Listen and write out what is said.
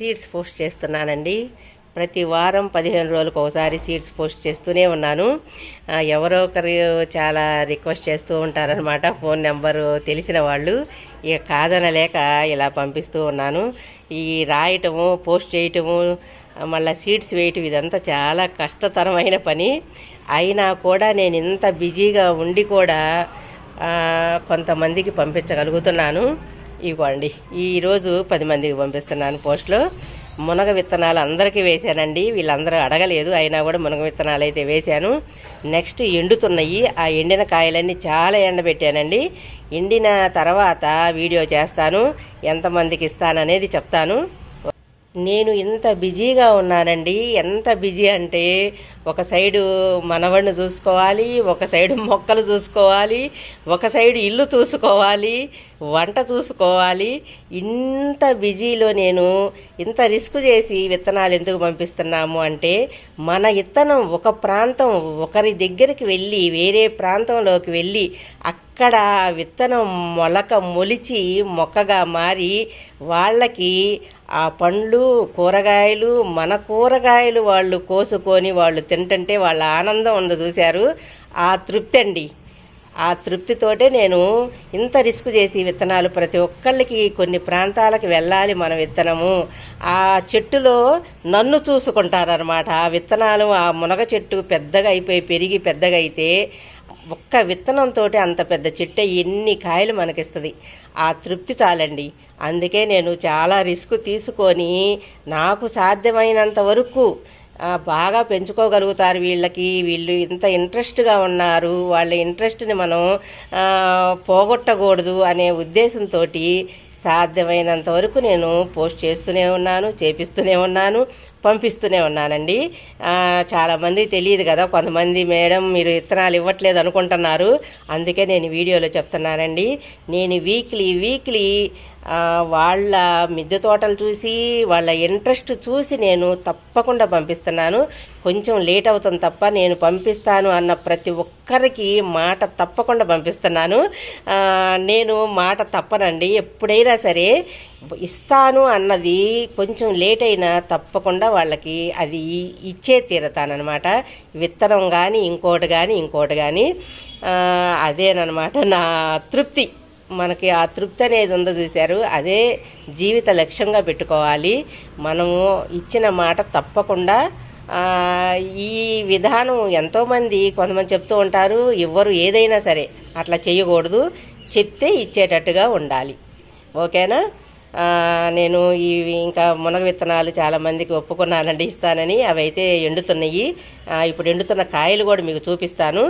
Seeds post చేస్తున్నానండి. ప్రతి వారం పదిహేను రోజులకు ఒకసారి సీడ్స్ పోస్ట్ చేస్తూనే ఉన్నాను. ఎవరో ఒకరు చాలా రిక్వెస్ట్ చేస్తూ ఉంటారనమాట ఫోన్ నెంబరు తెలిసిన వాళ్ళు. ఇక కాదనలేక ఇలా పంపిస్తూ ఉన్నాను. ఈ రాయటము పోస్ట్ చేయటము మళ్ళీ సీడ్స్ వేయటం ఇదంతా చాలా కష్టతరమైన పని. అయినా కూడా నేను ఇంత బిజీగా ఉండి కూడా కొంతమందికి పంపించగలుగుతున్నాను. ఇవ్వండి. ఈరోజు పది మందికి పంపిస్తున్నాను పోస్టులు. మునగ విత్తనాలు అందరికీ వేశానండి. వీళ్ళందరూ అడగలేదు అయినా కూడా మునగ విత్తనాలు అయితే వేశాను. నెక్స్ట్ ఎండుతున్నాయి. ఆ ఎండిన కాయలన్నీ చాలా ఎండబెట్టానండి. ఎండిన తర్వాత వీడియో చేస్తాను. ఎంతమందికి ఇస్తాననేది చెప్తాను. నేను ఇంత బిజీగా ఉన్నానండి. ఎంత బిజీ అంటే ఒక సైడు మనవడిని చూసుకోవాలి ఒక సైడు మొక్కలు చూసుకోవాలి ఒక సైడు ఇల్లు చూసుకోవాలి వంట చూసుకోవాలి. ఇంత బిజీలో నేను ఇంత రిస్క్ చేసి విత్తనాలు ఎందుకు పంపిస్తున్నాము అంటే మన విత్తనం ఒక ప్రాంతం ఒకరి దగ్గరికి వెళ్ళి వేరే ప్రాంతంలోకి వెళ్ళి అక్కడ విత్తనం మొలక మొలిచి మొక్కగా మారి వాళ్ళకి ఆ పండ్లు కూరగాయలు మన కూరగాయలు వాళ్ళు కోసుకొని వాళ్ళు తింటుంటే వాళ్ళ ఆనందం ఉంది చూశారు? ఆ తృప్తి అండి. ఆ తృప్తితోటే నేను ఇంత రిస్క్ చేసి విత్తనాలు ప్రతి ఒక్కళ్ళకి కొన్ని ప్రాంతాలకు వెళ్ళాలి మన విత్తనము. ఆ చెట్టులో నన్ను చూసుకుంటారనమాట ఆ విత్తనాలు ఆ మునగ చెట్టు పెద్దగా అయిపోయి పెరిగి పెద్దగా అయితే ఒక్క విత్తనంతో అంత పెద్ద చెట్టు ఎన్ని కాయలు మనకిస్తుంది. ఆ తృప్తి చాలండి. అందుకే నేను చాలా రిస్క్ తీసుకొని నాకు సాధ్యమైనంత వరకు బాగా పెంచుకోగలుగుతారు వీళ్ళకి. వీళ్ళు ఇంత ఇంట్రెస్ట్గా ఉన్నారు. వాళ్ళ ఇంట్రెస్ట్ని మనం పోగొట్టకూడదు అనే ఉద్దేశంతో సాధ్యమైనంత వరకు నేను పోస్ట్ చేస్తూనే ఉన్నాను చేపిస్తూనే ఉన్నాను. పంపిస్తూనే ఉన్నానండి. చాలామంది తెలియదు కదా కొంతమంది మేడం మీరు విత్తనాలు ఇవ్వట్లేదు అనుకుంటున్నారు. అందుకే నేను వీడియోలో చెప్తున్నానండి. నేను వీక్లీ వీక్లీ వాళ్ళ మిద్దె తోటలు చూసి వాళ్ళ ఇంట్రెస్ట్ చూసి నేను తప్పకుండా పంపిస్తున్నాను. కొంచెం లేట్ అవుతుంది తప్ప నేను పంపిస్తాను అన్న ప్రతి ఒక్కరికి మాట తప్పకుండా పంపిస్తున్నాను. నేను మాట తప్పనండి. ఎప్పుడైనా సరే ఇస్తాను అన్నది కొంచెం లేట్ అయినా తప్పకుండా వాళ్ళకి అది ఇచ్చే తీరతానమాట విత్తనం కానీ ఇంకోటి కానీ ఇంకోటి కానీ అదేనమాట నా తృప్తి. మనకి ఆ తృప్తి అనేది ఉందో చూశారు. అదే జీవిత లక్ష్యంగా పెట్టుకోవాలి. మనము ఇచ్చిన మాట తప్పకుండా ఈ విధానం ఎంతోమంది కొంతమంది చెప్తూ ఉంటారు ఎవ్వరు ఏదైనా సరే అట్లా చేయకూడదు. చెప్తే ఇచ్చేటట్టుగా ఉండాలి. ఓకేనా? నేను ఈ ఇంకా మునగ విత్తనాలు చాలామందికి ఒప్పుకున్నానండి ఇస్తానని అవి అయితే ఎండుతున్నాయి ఇప్పుడు ఎండుతున్న కాయలు కూడా మీకు చూపిస్తాను.